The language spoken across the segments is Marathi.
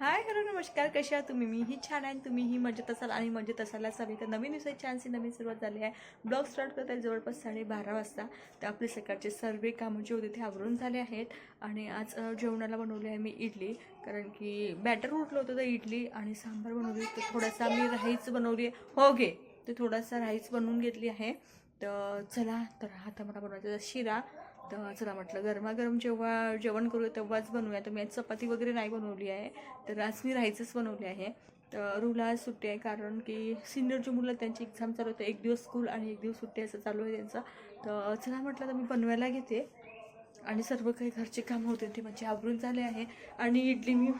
हाय हॅलो नमस्कार. कशा आहात तुम्ही? मीही छान आहे तुम्हीही मजेत असाल आणि मजेत असायला हवी तर नवीन दिवसाची छानशी नवीन सुरुवात झाली आहे. ब्लॉग स्टार्ट करत आहे जवळपास साडेबारा वाजता. तर आपले सकाळचे सर्व कामं जे होते ते आवरून झाले आहेत. आणि आज जेवणाला बनवले आहे मी इडली. कारण की बॅटर उठलं होतं तर इडली आणि सांबार बनवली. तर थोडासा मी राईस बनवली आहे. हो घे. तर थोडासा राईस बनवून घेतली आहे. तर चला तर आता मला बनवायचा शिरा. तर चला म्हटलं गरमागरम जेव्हा जेवण करूया तेव्हाच बनवूया. तर मी आज चपाती वगैरे नाही बनवली आहे. तर आज मी राहायचंच बनवली आहे. तर रुला आज सुट्टी आहे कारण की सिनियरची मुलं त्यांची एक्झाम चालू होते एक दिवस स्कूल आणि एक दिवस सुट्टी असं चालू आहे त्यांचं. तर चला म्हटलं तर मी बनवायला घेते. आणि सर्व काही घरचे कामं होते ते माझे आवरून झाले आहे. आणि इडली मी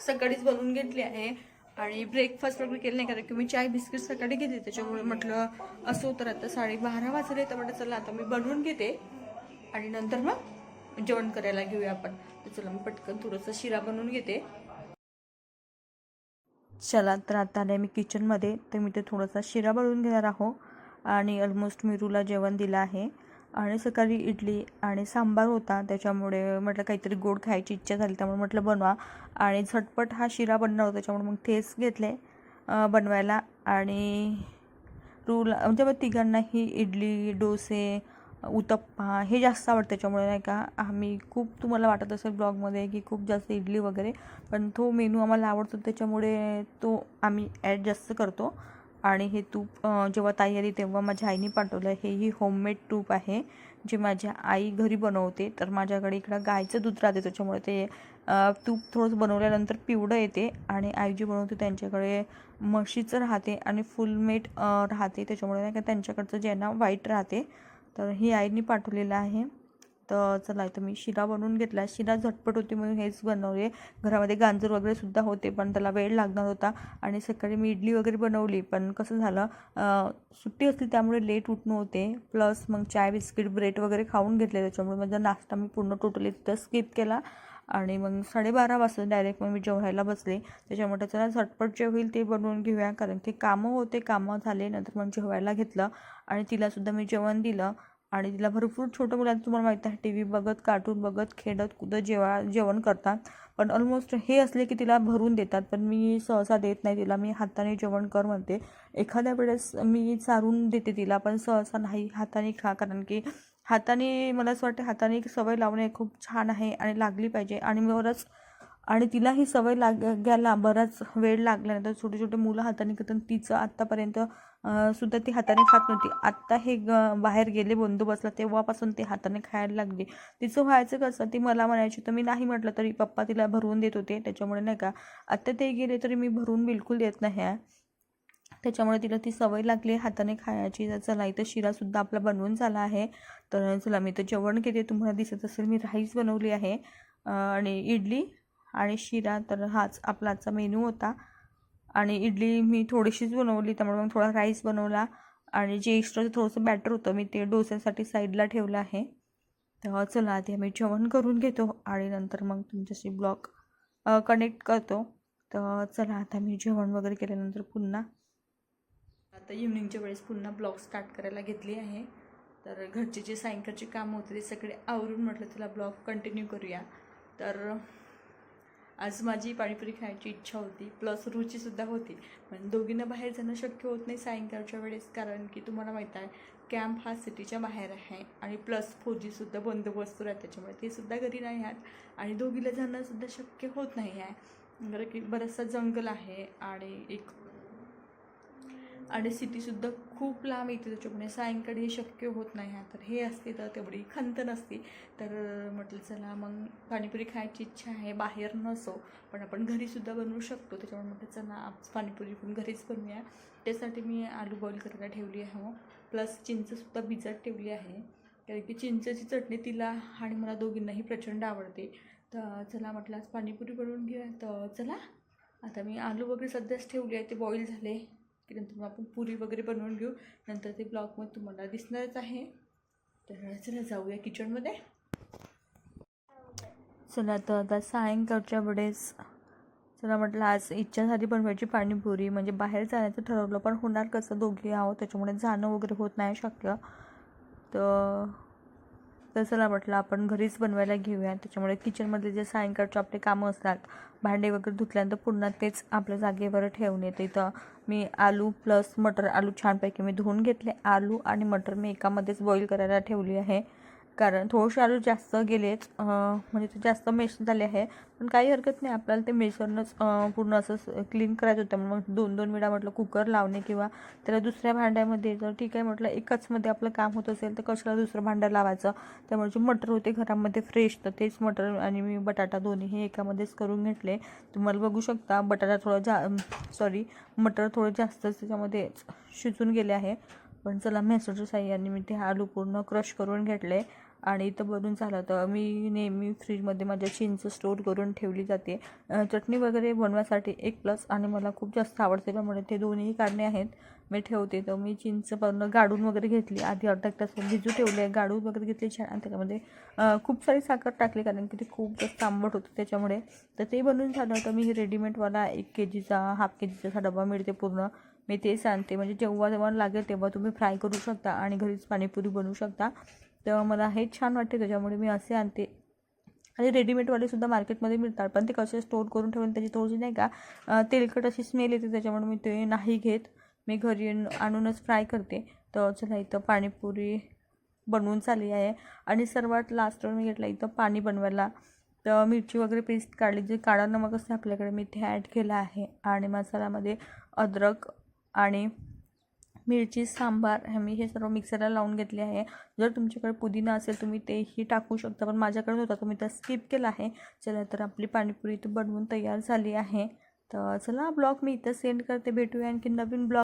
सकाळीच बनवून घेतली आहे. आणि ब्रेकफास्ट वगैरे केलं नाही कारण की मी चाय बिस्किट सकाळी घेते. त्याच्यामुळे म्हटलं असं तर आता साडेबारा वाजले तर म्हटलं चला आता मी बनवून घेते. आणि नंतर मग जेवण करायला घेऊया आपण. तर चला मी पटकन थोडंसं शिरा बनवून घेते. चला तर आता आले मी किचनमध्ये तर मी ते थोडासा शिरा बनवून घेणार आहो. आणि ऑलमोस्ट मी रुला जेवण दिलं आहे. आणि सकाळी इडली आणि सांबार होता. त्याच्यामुळे म्हटलं काहीतरी गोड खायची इच्छा झाली त्यामुळे म्हटलं बनवा. आणि झटपट हा शिरा बनणार होता त्याच्यामुळे मग तेच घेतले बनवायला. आणि रूला म्हणजे मग तिघांनाही इडली डोसे उत्तप्पा हे जास्त आवडतं त्याच्यामुळे नाही का आम्ही खूप तुम्हाला वाटत असेल ब्लॉगमध्ये की खूप जास्त इडली वगैरे पण तो मेनू आम्हाला आवडतो त्याच्यामुळे तो आम्ही ॲड जास्त करतो. आणि हे तूप जेव्हा ताई आली तेव्हा माझ्या आईने पाठवलं. हेही होममेड तूप आहे जे माझ्या आई घरी बनवते. तर माझ्याकडे इकडं गायचं दूध राहते त्याच्यामुळे ते तूप थोडंसं बनवल्यानंतर पिवळं येते. आणि आई जी बनवते त्यांच्याकडे म्हशीचं राहते आणि फुलमेट राहते. त्याच्यामुळे नाही का त्यांच्याकडचं जे आहे ना व्हाईट राहते तर ही आईने पाठवलेलं आहे. तर चला इथं मी शिरा बनवून घेतला. शिरा झटपट होती म्हणून हेच बनवले. घरामध्ये गांजर वगैरे सुद्धा होते पण त्याला वेळ लागणार होता. आणि सकाळी मी इडली वगैरे बनवली पण कसं झालं सुट्टी असली त्यामुळे लेट उठणं होते प्लस मग चाय बिस्किट ब्रेड वगैरे खाऊन घेतले. त्याच्यामुळे माझा नाश्ता मी पूर्ण टोटली तिथं स्किप केला. आणि मग साडेबारा वाजता डायरेक्ट मग मी जेवायला बसले. त्याच्यामुळे चला झटपट जे होईल ते बनवून घेऊया. कारण ते कामं होते कामं झाले नंतर मग जेवायला घेतलं. आणि तिलासुद्धा मी जेवण दिलं. आणि तिला भरपूर छोटं मुलांचं तुम्हाला माहीत आहे टी व्ही बघत कार्टून बघत खेळत कुदत जेवा जेवण करतात. पण ऑलमोस्ट हे असले की तिला भरून देतात. पण मी सहसा देत नाही तिला. मी हाताने जेवण कर म्हणते. एखाद्या वेळेस मी चारून देते तिला पण सहसा नाही. हाताने खा. कारण की हाताने मला असं वाटतं हाताने सवय लावणे खूप छान आहे आणि लागली पाहिजे. आणि बरंच आणि तिला ही सवय लाग घ्यायला बराच वेळ लागल्यानंतर छोटे छोटे मुलं हाताने करतात. तिचं आत्तापर्यंत सुद्धा ती हाताने खात नव्हती. आत्ता हे ग बाहेर गेले बंदोबस्तला तेव्हापासून ती हाताने खायला लागली. तिचं व्हायचं कसं ती मला म्हणायची तर मी नाही म्हटलं तरी पप्पा तिला भरवून देत होते त्याच्यामुळे नाही का आत्ता ते गेले तरी मी भरून बिलकुल देत नाही आहे. त्याच्यामुळे तिला ती सवय लागली हाताने खायची. चला इथं शिरासुद्धा आपला बनवून झाला आहे. तर चला मी तर जेवण केले तुम्हाला दिसत असेल मी राईस बनवली आहे. आणि इडली आणि शिरा तर हाच आपला आजचा मेनू होता. आणि इडली मी थोडीशीच बनवली त्यामुळे मग थोडा राईस बनवला आणि जे एक्स्ट्राचं थोडंसं बॅटर होतं मी ते डोस्यासाठी साईडला ठेवलं आहे. तर चला आधी आम्ही जेवण करून घेतो आणि नंतर मग तुमच्याशी ब्लॉग कनेक्ट करतो. तर चला आता मी जेवण वगैरे केल्यानंतर पुन्हा आता इव्हनिंगच्या वेळेस पुन्हा ब्लॉग स्टार्ट करायला घेतली आहे. तर घरचे जे सायंकाळचे कामं होते ते सगळे आवरून म्हटलं तुला ब्लॉग कंटिन्यू करूया. तर आज माझी पाणीपुरी खायची इच्छा होती प्लस रुचीसुद्धा होती. पण दोघींना बाहेर जाणं शक्य होत नाही सायंकाळच्या वेळेस कारण की तुम्हाला माहीत आहे कॅम्प हा सिटीच्या बाहेर आहे आणि प्लस फौजीसुद्धा बंदोबस्त आहे त्याच्यामुळे ते सुद्धा घरी नाही आहेत आणि दोघीला जाणंसुद्धा शक्य होत नाही आहे. बरं की बरंचसं जंगल आहे आणि एक आणि सिटीसुद्धा खूप लांब येते त्याच्यामुळे सायंकाळी हे शक्य होत नाही तर हे असते तर तेवढी खंत नसती. तर म्हटलं चला मग पाणीपुरी खायची इच्छा आहे बाहेर नसो. पण आपण घरीसुद्धा बनवू शकतो. त्याच्यामुळे म्हटलं चला आज पाणीपुरी पण घरीच बनवूया. त्यासाठी मी आलू बॉईल करायला ठेवली आहे हो. प्लस चिंचसुद्धा भिजत ठेवली आहे. कारण की चिंचची चटणी तिला आणि मला दोघींनाही प्रचंड आवडते. तर चला म्हटलं आज पाणीपुरी बनवून घेऊया. तर चला आता मी आलू वगैरे सध्याच ठेवले आहे. ते बॉईल झाले. की नंतर मग आपण पुरी वगैरे बनवून घेऊ. नंतर ते ब्लॉगमध्ये तुम्हाला दिसणारच आहे. तर चला जाऊया किचनमध्ये. चला तर आता सायंकाळच्या वेळेस चला म्हटलं आज इच्छा झाली बनवायची पाणीपुरी. म्हणजे बाहेर जाण्याचं ठरवलं पण होणार कसं? दोघे आहोत त्याच्यामुळे जाणं वगैरे होत नाही शक्य. तर तर चला म्हटलं आपण घरीच बनवायला घेऊया. त्याच्यामुळे किचनमधले जे सायंकाळचे आपले कामं असतात भांडे वगैरे धुतल्यानंतर पुन्हा तेच आपल्या जागेवर ठेवून येते. इथं मी आलू प्लस मटर आलू छानपैकी मी धुवून घेतले. आलू आणि मटर मी एकामध्येच बॉईल करायला ठेवली आहे. कारण थोडेसे आलू जास्त गेलेच म्हणजे ते जास्त मेश झाले आहे. पण काही हरकत नाही आपल्याला ते मेशरनंच पूर्ण असं क्लीन करायचं होतं. मग दोन दोन वेळा म्हटलं कुकर लावणे किंवा त्याला दुसऱ्या भांड्यामध्ये जर ठीक आहे म्हटलं एकाचमध्ये आपलं काम होत असेल तर कशाला दुसरं भांडं लावायचं? त्यामुळे जे मटर होते घरामध्ये फ्रेश तर तेच मटर आणि मी बटाटा दोन्ही हे एकामध्येच करून घेतले. तुम्हाला बघू शकता बटाटा थोडा जा सॉरी मटर थोडं जास्तच त्याच्यामध्ये शिजून गेले आहे. पण चला मेसरच्या साह्याने मी ते आलू पूर्ण क्रश करून घेतले. आणि इथं बनून झालं तर मी नेहमी फ्रीजमध्ये माझ्या चिंच स्टोर करून ठेवली जाते. चटणी वगैरे बनवायसाठी एक प्लस आणि मला खूप जास्त आवडते. त्यामुळे ते दोन्ही कारणे आहेत. मी ठेवते. तर मी चिंच पण गाडून वगैरे घेतली. आधी अर्धा एक तास भिजू ठेवले. गाडून वगैरे घेतली छान. आणि त्याच्यामध्ये खूप सारी साखर टाकली कारण की ते खूप जास्त आंबट होतं त्याच्यामुळे. तर ते बनवून झालं तर मी रेडीमेडवाला एक के जीचा हाफ के जीचा असा डबा मिळते पूर्ण. मी तेच आणते. म्हणजे जेव्हा जेव्हा लागेल तेव्हा तुम्ही फ्राय करू शकता आणि घरीच पाणीपुरी बनवू शकता. तर मला हे छान वाटते त्याच्यामुळे मी असे आणते. आणि रेडीमेडवालेसुद्धा मार्केटमध्ये मिळतात पण ते कसे स्टोर करून ठेवून त्याची थोडीशी नाही का तेलकट अशी स्मेल येते त्याच्यामुळे मी ते नाही घेत. मी घरी येऊन- आणूनच फ्राय करते. तर चला इथं पाणीपुरी बनवून चालली आहे. आणि सर्वात लास्टवर मी घेतला इथं पाणी बनवायला. तर मिरची वगैरे पेस्ट काढली जे काळा नमक असते आपल्याकडे मी ते ॲड केलं आहे. आणि मसाल्यामध्ये अद्रक आणि मिरची सांबार मी हे सर्व मिक्सरला लावून घेतले आहे. जर तुमच्याकडे पुदिना असेल तुम्ही तेही टाकू शकता पण माझ्याकडे नव्हता तुम्ही तर स्किप केला आहे. चला तर आपली पाणीपुरी इथं बनवून तयार झाली आहे. तर चला ब्लॉग मी इथं सेंड करते भेटूया आणखी नवीन ब्लॉग